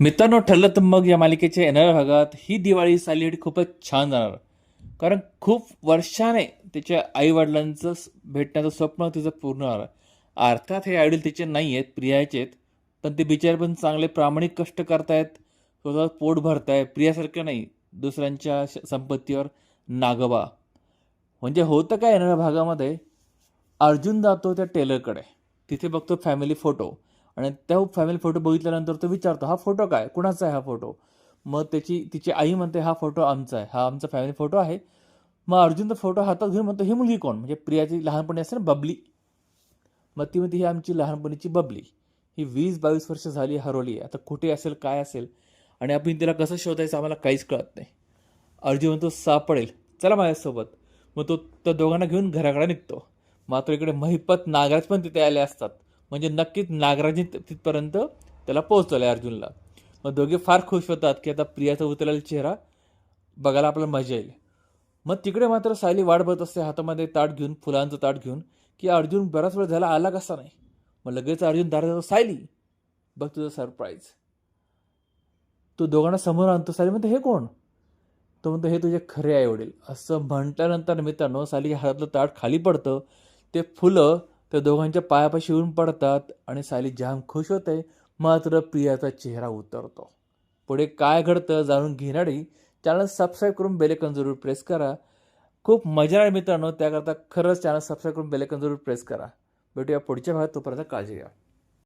मित्रांनो ठरलं तर मग या मालिकेच्या येणाऱ्या भागात ही दिवाळी सालीसाठी खूपच छान जाणार. कारण खूप वर्षाने तिच्या आईवडिलांचं भेटण्याचं स्वप्न तिचं पूर्ण होणार अर्थात हे आयडल तिचे नाही आहेत प्रियाचे आहेत पण ते बिचारे पण चांगले प्रामाणिक कष्ट करतायत स्वतः पोट भरताय प्रियासारखं नाही दुसऱ्यांच्या श- संपत्तीवर नागबा. म्हणजे होतं काय येणाऱ्या भागामध्ये अर्जुन जातो त्या टेलरकडे तिथे बघतो फॅमिली फोटो आणि त्या फॅमिली फोटो बघितल्यानंतर तो विचारतो हा फोटो काय? कुणाचा आहे हा फोटो मग त्याची तिची आई म्हणते हा फोटो आमचा आहे. हा आमचा फॅमिली फोटो आहे. मग अर्जुन तो फोटो हातात घेऊन म्हणतो ही मुलगी कोण? म्हणजे प्रियाची लहानपणी असते ना बबली. मग ती म्हणते ही आमची लहानपणीची बबली. ही वीस बावीस वर्ष झाली हरवली आता कुठे असेल काय असेल? आणि आपण तिला कसं शोधायचं आम्हाला काहीच कळत नाही. अर्जुन म्हणतो सापडेल चला माझ्यासोबत. मग तो त्या दोघांना घेऊन घराकडे निघतो. मात्र इकडे महिपत नागराज पण तिथे आले असतात. म्हणजे नक्कीच नागराजने तिथपर्यंत त्याला पोहोचवलं आहे अर्जुनला. मग दोघे फार खुश होतात की आता प्रियाचा उतरलेला चेहरा बघायला आपल्याला मजा येईल. मग तिकडे मात्र सायली वाट बघत असते हातामध्ये ताट घेऊन फुलांचं ताट घेऊन की अर्जुन बराच वेळ झाला आला कसा नाही. मग लगेच अर्जुन दारात जातो, सायली बघ तुझं सरप्राईज तो दोघांना समोर आणतो सायली म्हणते हे कोण? तो म्हणतो हे तुझे खरे आई वडील. असं म्हटल्यानंतर मित्रांनो सायलीच्या हातातलं ताट खाली पडतं ते फुलं त्या दोघांच्या पायापाशी येऊन पडतात आणि सायली जाम खुश होते मात्र प्रियाचा चेहरा उतरतो. पुढे काय घडतं जाणून घेणारी चॅनल सबस्क्राईब करून बेलेकन जरूर प्रेस करा. खूप मजा आहे मित्रांनो त्याकरता खरंच चॅनल सबस्क्राईब करून बेलेकन जरूर प्रेस करा. भेटूया पुढच्या भागात तोपर्यंत काळजी घ्या.